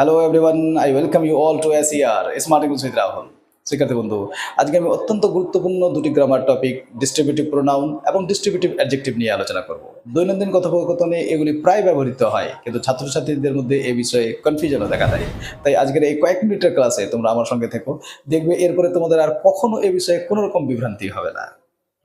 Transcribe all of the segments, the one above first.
Hello everyone I welcome you all to S ACR smart English with Rahul শিক্ষার্থী বন্ধু আজকে আমি অত্যন্ত গুরুত্বপূর্ণ দুটি গ্রামার টপিক ডিস্ট্রিবিউটিভ প্রোনাউন এবং ডিস্ট্রিবিউটিভ অ্যাডজেক্টিভ নিয়ে আলোচনা করব। দৈনন্দিন কথোপকথনে এগুলি প্রায় ব্যবহৃত হয়, কিন্তু ছাত্রছাত্রীদের মধ্যে এই বিষয়ে কনফিউশনও দেখা দেয়। তাই আজকের এই কয়েক মিনিটের ক্লাসে তোমরা আমার সঙ্গে থেকো। দেখবে এরপরে তোমাদের আর কখনো এ বিষয়ে কোনো রকম বিভ্রান্তি হবে না।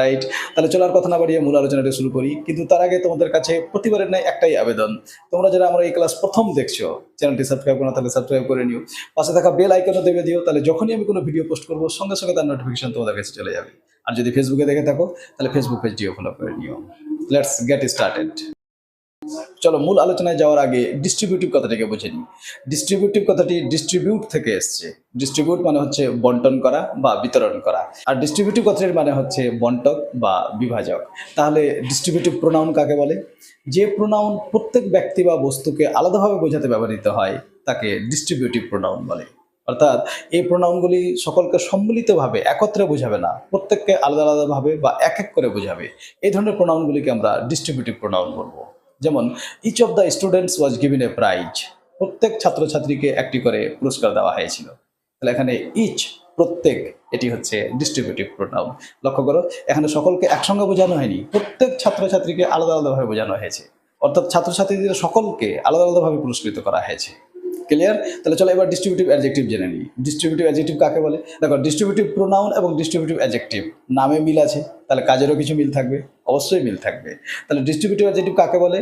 রাইট তাহলে চলার কথা না বাড়িয়ে মূল আলোচনাটা শুরু করি। কিন্তু তার আগে তোমাদের কাছে প্রতিবারের নাই একটাই আবেদন। তোমরা যারা আমার এই ক্লাস প্রথম দেখছ চ্যানেলটি সাবস্ক্রাইব করো তাহলে সাবস্ক্রাইব করে নিও। পাশে থাকা বেল আইকনও দেবে দিও, তাহলে যখনই আমি কোনো ভিডিও পোস্ট করব, সঙ্গে সঙ্গে তার নোটিফিকেশন তোমাদের কাছে চলে যাবে। আর যদি ফেসবুকে দেখে থাকো, তাহলে ফেসবুক পেজটিও ফলো করে নিও। লেটস গেট স্টার্টেড চলো মূল আলোচনায় যাওয়ার আগে ডিস্ট্রিবিউটিভ কথাটিকে বুঝে নিই। ডিস্ট্রিবিউটিভ কথাটি ডিস্ট্রিবিউট থেকে এসছে। ডিস্ট্রিবিউট মানে হচ্ছে বন্টন করা বা বিতরণ করা। আর ডিস্ট্রিবিউটিভ কথাটির মানে হচ্ছে বন্টক বা বিভাজক। তাহলে ডিস্ট্রিবিউটিভ প্রোনাউন কাকে বলে? যে প্রোনাউন প্রত্যেক ব্যক্তি বা বস্তুকে আলাদাভাবে বোঝাতে ব্যবহৃত হয়, তাকে ডিস্ট্রিবিউটিভ প্রোনাউন বলে। অর্থাৎ এই প্রোনাউনগুলি সকলকে সম্মিলিতভাবে একত্রে বোঝাবে না, প্রত্যেককে আলাদা আলাদাভাবে বা এক এক করে বোঝাবে। এই ধরনের প্রোনাউনগুলিকে আমরা ডিস্ট্রিবিউটিভ প্রোনাউন বলব। যেমন each of the students was given a prize প্রত্যেক ছাত্রছাত্রীকে একটি করে পুরস্কার দেওয়া হয়েছিল। তাহলে এখানে ইচ প্রত্যেক, এটি হচ্ছে ডিস্ট্রিবিউটিভ প্রোনাউন লক্ষ্য করো, এখানে সকলকে একসঙ্গে বোঝানো হয়নি। প্রত্যেক ছাত্রছাত্রীকে আলাদা আলাদাভাবে বোঝানো হয়েছে। অর্থাৎ ছাত্রছাত্রীদের সকলকে আলাদা আলাদাভাবে পুরস্কৃত করা হয়েছে। ক্লিয়ার তাহলে চলো এবার ডিস্ট্রিবিউটিভ অ্যাডজেক্টিভ জেনে নিই। ডিস্ট্রিবিউটিভ অ্যাডজেক্টিভ কাকে বলে? দেখো ডিস্ট্রিবিউটিভ প্রোনাউন এবং ডিস্ট্রিবিউটিভ অ্যাডজেক্টিভ নামে মিল আছে। তাহলে কাজেরও কিছু মিল থাকবে। অবশ্যই মিল থাকবে। তাহলে ডিস্ট্রিবিউটিভ অ্যাডজেক্টিভ কাকে বলে?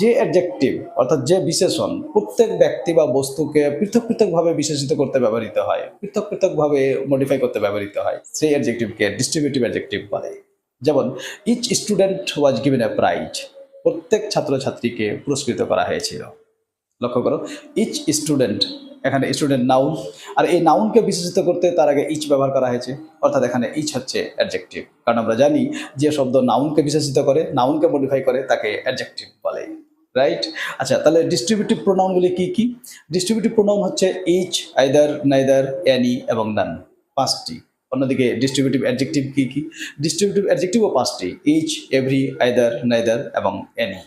যে অ্যাডজেক্টিভ অর্থাৎ যে বিশেষণ, প্রত্যেক ব্যক্তি বা বস্তুকে পৃথক পৃথকভাবে বিশেষিত করতে ব্যবহৃত হয়, পৃথক পৃথকভাবে মডিফাই করতে ব্যবহৃত হয়, সেই অ্যাডজেক্টিভকে ডিস্ট্রিবিউটিভ অ্যাডজেক্টিভ বলে। যেমন each student was given a prize প্রত্যেক ছাত্রছাত্রীকে পুরস্কৃত করা হয়েছিল। লক্ষ্য করো ইচ স্টুডেন্ট এখানে স্টুডেন্ট নাউন আর এই নাউনকে বিশেষিত করতে তার আগে ইচ ব্যবহার করা হয়েছে, অর্থাৎ এখানে ইচ হচ্ছে অ্যাডজেক্টিভ কারণ আমরা জানি যে শব্দ নাউনকে বিশেষিত করে নাউনকে মডিফাই করে তাকে অ্যাডজেক্টিভ বলে রাইট আচ্ছা তাহলে ডিস্ট্রিবিউটিভ প্রোনাউনগুলি কি কি? ডিস্ট্রিবিউটিভ প্রোনাউন হচ্ছে ইচ আইদার নাইদার অ্যানি এবং নান পাঁচটি। অন্যদিকে ডিস্ট্রিবিউটিভ অ্যাডজেক্টিভ কি কি? ডিস্ট্রিবিউটিভ অ্যাডজেক্টিভও পাঁচটি ইচ এভরি আইদার নাইদার এবং অ্যানি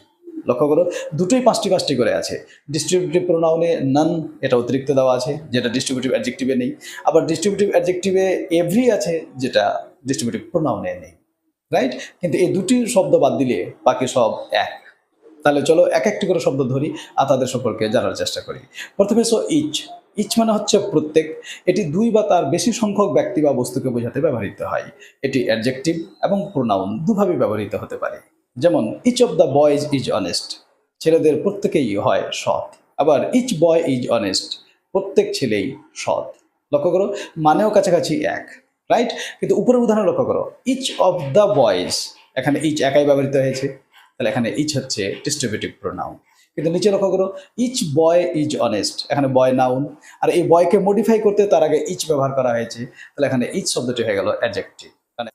লক্ষ্য করো, দুটোই পাঁচটি পাঁচটি করে আছে। ডিস্ট্রিবিউটিভ প্রোনাউনে নান এটা অতিরিক্ত দেওয়া আছে, যেটা ডিস্ট্রিবিউটিভ অ্যাডজেক্টিভে নেই। আবার ডিস্ট্রিবিউটিভ অ্যাডজেক্টিভে এভরি আছে, যেটা ডিস্ট্রিবিউটিভ প্রোনাউনে নেই। রাইট কিন্তু এই দুটি শব্দ বাদ দিলে বাকি সব এক। তাহলে চলো এক একটি করে শব্দ ধরি আর তাদের সম্পর্কে জানার চেষ্টা করি। প্রথমে সো ইচ ইচ মানে হচ্ছে প্রত্যেক। এটি দুই বা তার বেশি সংখ্যক ব্যক্তি বা বস্তুকে বোঝাতে ব্যবহৃত হয়। এটি অ্যাডজেক্টিভ এবং প্রোনাউন দুভাবে ব্যবহৃত হতে পারে। যেমন each of the boys is honest ছেলেদের প্রত্যেকেই হয় সৎ। আবার ইচ বয় ইজ অনেস্ট প্রত্যেক ছেলেই সৎ। লক্ষ্য করো, মানেও কাছাকাছি এক রাইট কিন্তু উপরের উদাহরণ লক্ষ্য করো। ইচ অফ দ্য বয়েজ এখানে ইচ একাই ব্যবহৃত হয়েছে। তাহলে এখানে ইচ হচ্ছে ডিস্ট্রিবিউটিভ প্রোনাউন কিন্তু নিচে লক্ষ্য করো ইচ বয় ইজ অনেস্ট এখানে বয় নাউন আর এই বয়কে মডিফাই করতে তার আগে ইচ ব্যবহার করা হয়েছে। তাহলে এখানে ইচ শব্দটি হয়ে গেল অ্যাডজেক্টিভ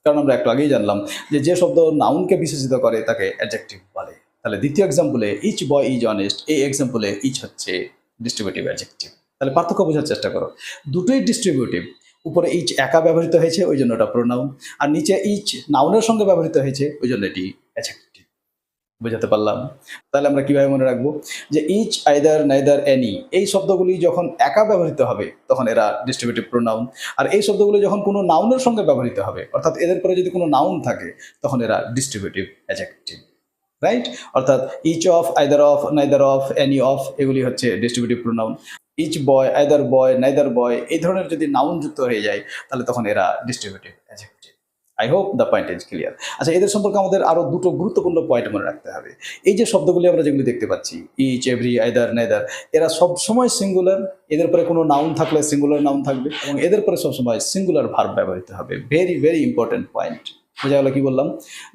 কারণ আমরা একটু আগেই জানলাম যে যে শব্দ নাউনকে বিশেষিত করে তাকে অ্যাডজেক্টিভ বলে। তাহলে দ্বিতীয় এক্সাম্পলে ইচ বয় ইজ অনেস্ট এই এক্সাম্পলে ইচ হচ্ছে ডিস্ট্রিবিউটিভ অ্যাডজেক্টিভ তাহলে পার্থক্য বোঝার চেষ্টা করো। দুটোই ডিস্ট্রিবিউটিভ উপরে ইচ একা ব্যবহৃত হয়েছে, ওই জন্য ওটা প্রোনাউন আর নিচে ইচ নাউনের সঙ্গে ব্যবহৃত হয়েছে, ওই জন্য এটি অ্যাডজেক্টিভ বোঝাতে পারলাম। তাহলে আমরা কীভাবে মনে রাখব যে ইচ আইদার নাইদার এনি এই শব্দগুলি যখন একা ব্যবহৃত হবে, তখন এরা ডিস্ট্রিবিউটিভ প্রোনাউন আর এই শব্দগুলি যখন কোনো নাউনের সঙ্গে ব্যবহৃত হবে, অর্থাৎ এদের পরে যদি কোনো নাউন থাকে, তখন এরা ডিস্ট্রিবিউটিভ অ্যাজেক্টিভ রাইট অর্থাৎ each of either of neither of any of এগুলি হচ্ছে distributive pronoun each boy either boy neither boy এই ধরনের যদি নাউন যুক্ত হয়ে যায়, তাহলে তখন এরা distributive I hope the point is clear আচ্ছা এদের সম্পর্কে আমাদের আরও দুটো গুরুত্বপূর্ণ পয়েন্ট মনে রাখতে হবে। এই যে শব্দগুলি আমরা যেগুলি দেখতে পাচ্ছি ইচ এভরি আইদার নেদার এরা সব সময় সিঙ্গুলার এদের পরে কোনো নাউন থাকলে সিঙ্গুলার নাউন থাকবে এবং এদের পরে সবসময় সিঙ্গুলার ভার্ব ব্যবহৃত হবে। ভেরি ভেরি ইম্পর্টেন্ট পয়েন্ট বোঝা গেল কি বললাম?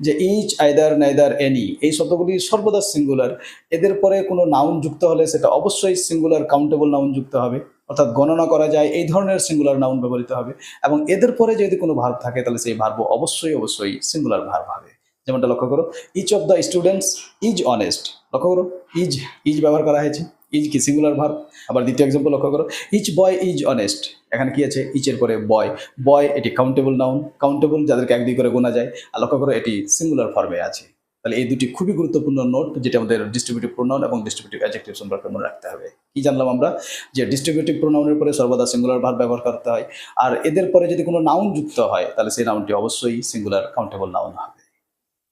যে ইচ আইদার নাইদার এনি এই শব্দগুলি সর্বদা সিঙ্গুলার এদের পরে কোনো নাউন যুক্ত হলে সেটা অবশ্যই সিঙ্গুলার কাউন্টেবল নাউন যুক্ত হবে। অর্থাৎ গণনা করা যায়, এই ধরনের সিঙ্গুলার নাউন ব্যবহৃত হবে। এবং এদের পরে যদি কোনো ভার্ব থাকে, তাহলে সেই ভার্ব অবশ্যই অবশ্যই সিঙ্গুলার ভার্ব হবে। যেমনটা লক্ষ্য করো each of the students is honest লক্ষ্য করো ইজ ইজ ব্যবহার করা হয়েছে। ইজ কি সিঙ্গুলার ভার্ব আবার দ্বিতীয় এক্সাম্পল লক্ষ্য করো ইচ বয় ইজ অনেস্ট এখানে কি আছে? ইচের পরে বয় বয় এটি কাউন্টেবল নাউন কাউন্টেবল যাদেরকে এক দুই করে গোনা যায়। আর লক্ষ্য করো, এটি সিঙ্গুলার ফর্মে আছে। তাহলে এই দুটি খুবই গুরুত্বপূর্ণ নোট যেটা আমাদের ডিস্ট্রিবিউটিভ প্রোনাউন এবং ডিস্ট্রিবিউটিভ অ্যাডজেক্টিভ সম্পর্কে মনে রাখতে হবে। কি জানলাম আমরা? যে ডিস্ট্রিবিউটিভ প্রোনাউনের পরে সর্বদা সিঙ্গুলার ভার ব্যবহার করতে হয়। আর এদের পরে যদি কোনো নাউন যুক্ত হয়, তাহলে সেই নাউনটি অবশ্যই সিঙ্গুলার কাউন্টেবল নাউন হবে।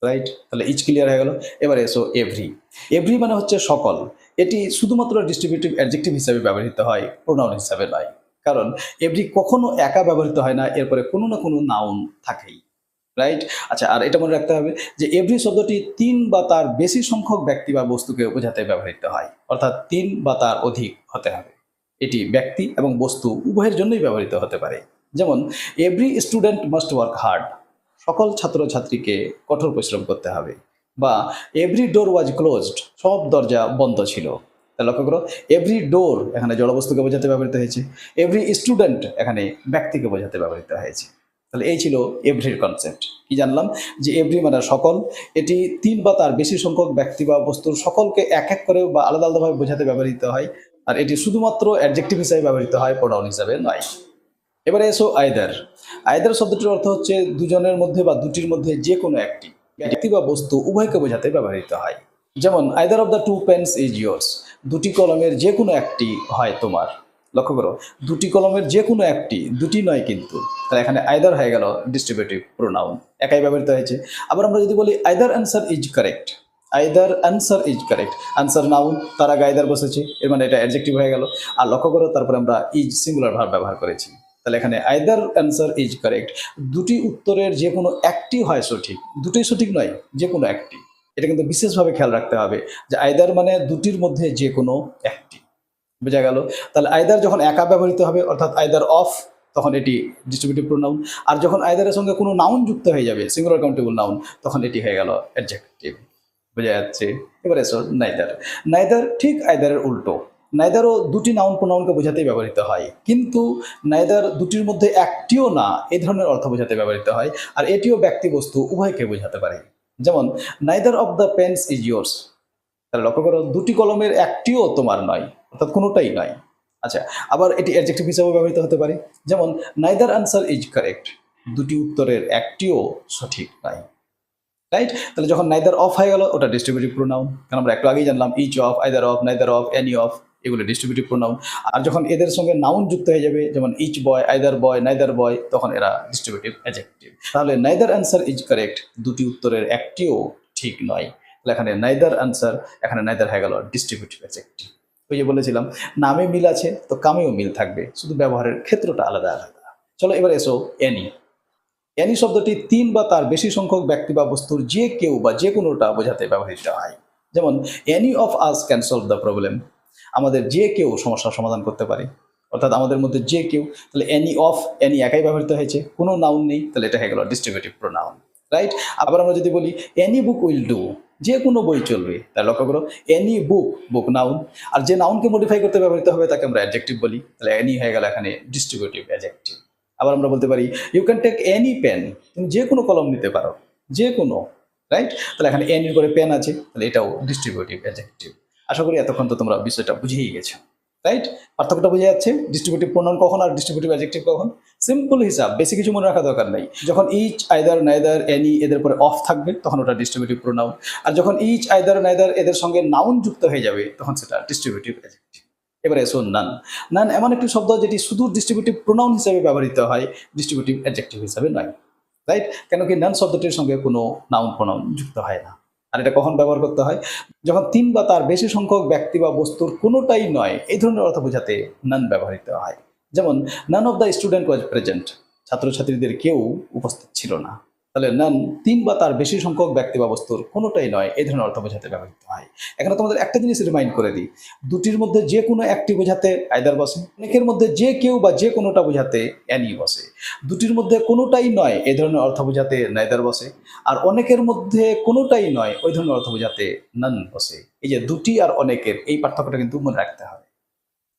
রাইট তাহলে ইচ ক্লিয়ার হয়ে গেল। এবারে এসো এভরি এভরি মানে হচ্ছে সকল। এটি শুধুমাত্র ডিস্ট্রিবিউটিভ অ্যাডজেক্টিভ হিসাবে ব্যবহৃত হয় প্রোনাউন হিসাবে নয়। কারণ এভরি কখনো একা ব্যবহৃত হয় না, এরপরে কোনো না কোনো নাউন থাকেই। রাইট আচ্ছা আর এটা মনে রাখতে হবে যে এভরি শব্দটি তিন বা তার বেশি সংখ্যক ব্যক্তি বা বস্তুকে বোঝাতে ব্যবহৃত হয়। অর্থাৎ তিন বা তার অধিক হতে হবে। এটি ব্যক্তি এবং বস্তু উভয়ের জন্যই ব্যবহৃত হতে পারে। যেমন every student must work hard সকল ছাত্রছাত্রীকে কঠোর পরিশ্রম করতে হবে। বা এভরি ডোর ওয়াজ ক্লোজড সব দরজা বন্ধ ছিল। তা লক্ষ্য করো এভরি ডোর এখানে জড়বস্তুকে বোঝাতে ব্যবহৃত হয়েছে। এভরি স্টুডেন্ট এখানে ব্যক্তিকে বোঝাতে ব্যবহৃত হয়েছে। তাহলে এই ছিল এভরির কনসেপ্ট কি জানলাম? যে এভরি মানে সকল। এটি তিন বা তার বেশি সংখ্যক ব্যক্তি বা বস্তুর সকলকে এক এক করে বা আলাদা আলাদাভাবে বোঝাতে ব্যবহৃত হয়। আর এটি শুধুমাত্র অ্যাডজেক্টিভ হিসাবে ব্যবহৃত হয় প্রোনাউন হিসাবে নয়। এবারে এসো আয়দার আয়দার শব্দটির অর্থ হচ্ছে দুজনের মধ্যে বা দুটির মধ্যে যে কোনো একটি। ব্যক্তি বা বস্তু উভয়কে বোঝাতে ব্যবহৃত হয়। যেমন either of the two pens is yours দুটি কলমের যে কোনো একটি হয় তোমার। লক্ষ্য করো, দুটি কলমের যে কোনো একটি, দুটি নয় কিন্তু। তাহলে এখানে আইদার হয়ে গেল ডিস্ট্রিবিউটিভ প্রোনাউন একাই ব্যবহৃত হয়েছে। আবার আমরা যদি বলি either answer is correct either answer is correct answer noun তার আগে বসেছে, এর মানে এটা অ্যাডজেক্টিভ হয়ে গেল। আর লক্ষ্য করো, তারপরে আমরা ইজ সিঙ্গুলার ভার ব্যবহার করেছি। তাহলে এখানে আইদার অ্যান্সার ইজ কারেক্ট দুটি উত্তরের যে কোনো একটি হয় সঠিক, দুটোই সঠিক নয় যে কোনো একটি। এটা কিন্তু বিশেষভাবে খেয়াল রাখতে হবে যে আইদার মানে দুটির মধ্যে যে কোনো একটি। বোঝা গেল। তাহলে আয়দার যখন একা ব্যবহৃত হবে, অর্থাৎ আয়দার অফ তখন এটি ডিস্ট্রিবিউটিভ প্রোনাউন আর যখন আয়দারের সঙ্গে কোনো নাউন যুক্ত হয়ে যাবে সিঙ্গুলার কাউন্টেবল নাউন তখন এটি হয়ে গেল অ্যাডজেক্টিভ বোঝা যাচ্ছে? এবার এসো নাইদার নাইদার ঠিক আয়দারের উল্টো। নাইদারও দুটি নাউন প্রোনাউনকে বোঝাতেই ব্যবহৃত হয়। কিন্তু নাইদার দুটির মধ্যে একটিও না এই ধরনের অর্থ বোঝাতে ব্যবহৃত হয়। আর এটিও ব্যক্তিবস্তু, উভয়কে বোঝাতে পারে। যেমন neither of the pens is yours তাহলে লক্ষ্য করো, দুটি কলমের একটিও তোমার নয়। অর্থাৎ কোনোটাই নয় আচ্ছা আবার এটি অ্যাডজেক্টিভ হিসাবে ব্যবহৃত হতে পারে। যেমন নাইদার আনসার ইজ কারেক্ট দুটি উত্তরের একটিও সঠিক নয় রাইট তাহলে যখন নাইদার অফ হয়ে গেল, ওটা ডিস্ট্রিবিউটিভ প্রোনাউন কারণ আমরা একটু আগেই জানলাম each of either of neither of any of এগুলো ডিস্ট্রিবিউটিভ প্রোনাউন আর যখন এদের সঙ্গে নাউন যুক্ত হয়ে যাবে, যেমন each boy either boy neither boy তখন এরা ডিস্ট্রিবিউটিভ অ্যাডজেক্টিভ তাহলে নাইদার অ্যান্সার ইজ কারেক্ট দুটি উত্তরের একটিও ঠিক নয় তাহলে এখানে নাইদার অ্যান্সার এখানে নাইদার হয়ে গেল ডিস্ট্রিবিউটিভ অ্যাডজেক্টিভ ওই যে বলেছিলাম, নামে মিল আছে, তো কামেও মিল থাকবে। শুধু ব্যবহারের ক্ষেত্রটা আলাদা আলাদা। চলো এবার এসো এনি। এনি শব্দটি তিন বা তার বেশি সংখ্যক ব্যক্তি বা বস্তুর যে কেউ বা যে কোনোটা বোঝাতে ব্যবহৃত হয়। যেমন, any of us can solve the problem. আমাদের যে কেউ সমস্যার সমাধান করতে পারে। অর্থাৎ আমাদের মধ্যে যে কেউ, তাহলে এনি অফ এনি একাই ব্যবহৃত হয়েছে। কোনো নাউন নেই, তাহলে এটা হয়ে গেল ডিস্ট্রিবিউটিভ প্রোনাউন রাইট আবার আমরা যদি বলি, এনি বুক উইল ডু। যে কোনো বই চলবে। তাহলে লক্ষ্য করো এনি বুক বুক নাউন আর যে নাউনকে মডিফাই করতে ব্যবহৃত হবে, তাকে আমরা অ্যাডজেক্টিভ বলি। তাহলে এনি হয়ে গেল এখানে ডিস্ট্রিবিউটিভ অ্যাডজেক্টিভ আবার আমরা বলতে পারি you can take any pen তুমি যে কোনো কলম নিতে পারো যে কোনো রাইট তাহলে এখানে এনির করে পেন আছে, তাহলে এটাও ডিস্ট্রিবিউটিভ অ্যাডজেক্টিভ আশা করি এতক্ষণ তো তোমরা বিষয়টা বুঝেই গেছো। রাইট পার্থক্যটা বোঝা যাচ্ছে ডিস্ট্রিবিউটিভ প্রোনাউন কখন আর ডিস্ট্রিবিউটিভ অ্যাডজেক্টিভ কখন? সিম্পল হিসাব বেশি কিছু মনে রাখা দরকার নেই। যখন ইচ আইদার নাইদার এনি এদের পরে অফ থাকবে, তখন ওটা ডিস্ট্রিবিউটিভ প্রোনাউন আর যখন ইচ আইদার নাইদার এদের সঙ্গে নাউন যুক্ত হয়ে যাবে, তখন সেটা ডিস্ট্রিবিউটিভ অ্যাডজেক্টিভ এবারে এসো নান নান এমন একটি শব্দ যেটি শুধু ডিস্ট্রিবিউটিভ প্রোনাউন হিসেবে ব্যবহৃত হয় ডিস্ট্রিবিউটিভ অ্যাডজেক্টিভ হিসাবে নয়। রাইট কেন কি নান শব্দটির সঙ্গে কোনো নাউন প্রোনাউন যুক্ত হয় না। আর এটা কখন ব্যবহার করতে হয়? যখন তিন বা তার বেশি সংখ্যক ব্যক্তি বা বস্তুর কোনোটাই নয়, এই ধরনের অর্থ বোঝাতে নান ব্যবহৃত হয়। যেমন, none of the student was present. ছাত্রছাত্রীদের কেউ উপস্থিত ছিল না। তাহলে নান, তিন বা তার বেশি সংখ্যক ব্যক্তি বা বস্তুর কোনোটাই নয়, এই ধরনের অর্থ বোঝাতে ব্যবহৃত হয়। এখানে তোমাদের একটা জিনিস রিমাইন্ড করে দিই। দুটির মধ্যে যে কোনো একটি বোঝাতে আয়দার বসে, অনেকের মধ্যে যে কেউ বা যে কোনোটা বোঝাতে অ্যানি বসে। দুটির মধ্যে কোনোটাই নয়, এই ধরনের অর্থ বোঝাতে নাইদার বসে। আর অনেকের মধ্যে কোনোটাই নয়, ওই ধরনের অর্থ বোঝাতে নান বসে। এই যে দুটি আর অনেকের, এই পার্থক্যটা কিন্তু মনে রাখতে হবে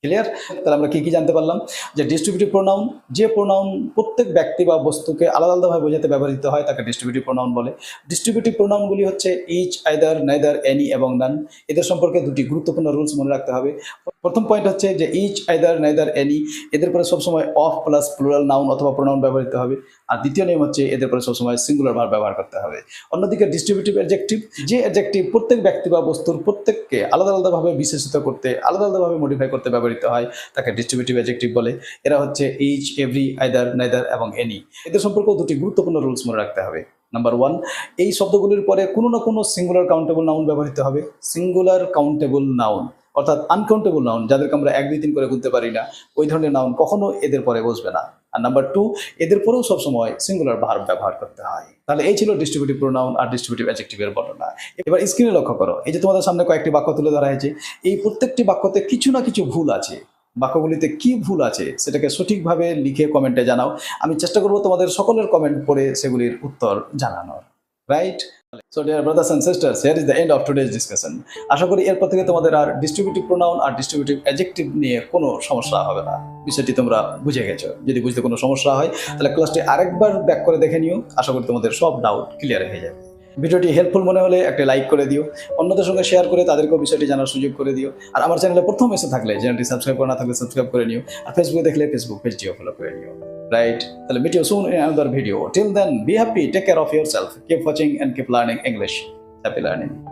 ক্লিয়ার তাহলে আমরা কী কী জানতে পারলাম? যে ডিস্ট্রিবিউটিভ প্রোনাউন যে প্রোনাউন প্রত্যেক ব্যক্তি বা বস্তুকে আলাদা আলাদাভাবে বোঝাতে ব্যবহৃত হয়, তাকে ডিস্ট্রিবিউটিভ প্রোনাউন বলে। ডিস্ট্রিবিউটিভ প্রোনাউনগুলি হচ্ছে ইচ আইদার নাইদার এনি এবং নান এদের সম্পর্কে দুটি গুরুত্বপূর্ণ রুলস মনে রাখতে হবে। প্রথম পয়েন্ট হচ্ছে যে ইচ আইদার নাইদার এনি এদের পরে সবসময় অফ প্লাস প্লুরাল নাউন অথবা প্রোনাউন ব্যবহৃত হবে। আর দ্বিতীয় নিয়ম হচ্ছে এদের পরে সবসময় সিঙ্গুলার ভার ব্যবহার করতে হবে। অন্যদিকে ডিস্ট্রিবিউটিভ অ্যাডজেক্টিভ যে অ্যাডজেক্টিভ প্রত্যেক ব্যক্তি বা বস্তুর প্রত্যেককে আলাদা আলাদাভাবে বিশেষিত করতে, আলাদা আলাদাভাবে মডিফাই করতে ব্যবহৃত হয়, তাকে ডিস্ট্রিবিউটিভ অ্যাডজেক্টিভ বলে। এরা হচ্ছে ইচ এভরি আইদার নাইদার এবং এনি এদের সম্পর্কেও দুটি গুরুত্বপূর্ণ রুলস মনে রাখতে হবে। নাম্বার ওয়ান এই শব্দগুলির পরে কোনো না কোনো সিঙ্গুলার কাউন্টেবল নাউন ব্যবহৃত হবে। সিঙ্গুলার কাউন্টেবল নাউন অর্থাৎ আনকাউন্টেবল নাউন যাদেরকে আমরা এক দুই তিন করে গুনতে পারি না। ওই ধরনের নাউন কখনো এদের পরে বসবে না। আর নাম্বার টু এদের পরেও সবসময় সিঙ্গুলার ভার্ব ব্যবহার করতে হয়। তাহলে এই ছিল ডিস্ট্রিবিউটিভ প্রোনাউন আর ডিস্ট্রিবিউটিভ অ্যাডজেক্টিভের বর্ণনা। এবার স্ক্রিনে লক্ষ্য করো, এই যে তোমাদের সামনে কয়েকটি বাক্য তুলে ধরা হয়েছে, এই প্রত্যেকটি বাক্যতে কিছু না কিছু ভুল আছে। বাক্যগুলিতে কি ভুল আছে সেটাকে সঠিকভাবে লিখে কমেন্টে জানাও। আমি চেষ্টা করব তোমাদের সকলের কমেন্ট পড়ে সেগুলির উত্তর জানানোর। Right so dear brothers and sisters here is the end of today's discussion আশা করি এরপর থেকে তোমাদের আর ডিস্ট্রিবিউটিভ প্রোনাউন আর ডিস্ট্রিবিউটিভ অ্যাডজেক্টিভ নিয়ে কোনো সমস্যা হবে না। বিষয়টি তোমরা বুঝে গেছো। যদি বুঝতে কোনো সমস্যা হয়, তাহলে ক্লাসটি আরেকবার ব্যাক করে দেখে নিও। আশা করি তোমাদের সব ডাউট ক্লিয়ার হয়ে যাবে। ভিডিওটি হেল্পফুল মনে হলে একটা লাইক করে দিও, অন্যদের সঙ্গে শেয়ার করে তাদেরকেও বিষয়টি জানার সুযোগ করে দিও। আর আমার চ্যানেলে প্রথম এসে থাকলে চ্যানেলটি সাবস্ক্রাইব করা না থাকলে সাবস্ক্রাইব করে নিও। আর ফেসবুকে দেখলে ফেসবুক পেজটিও ফলো করে নিও। রাইট তাহলে meet you soon in another video till then be happy take care of your self keep watching and keep learning English happy learning.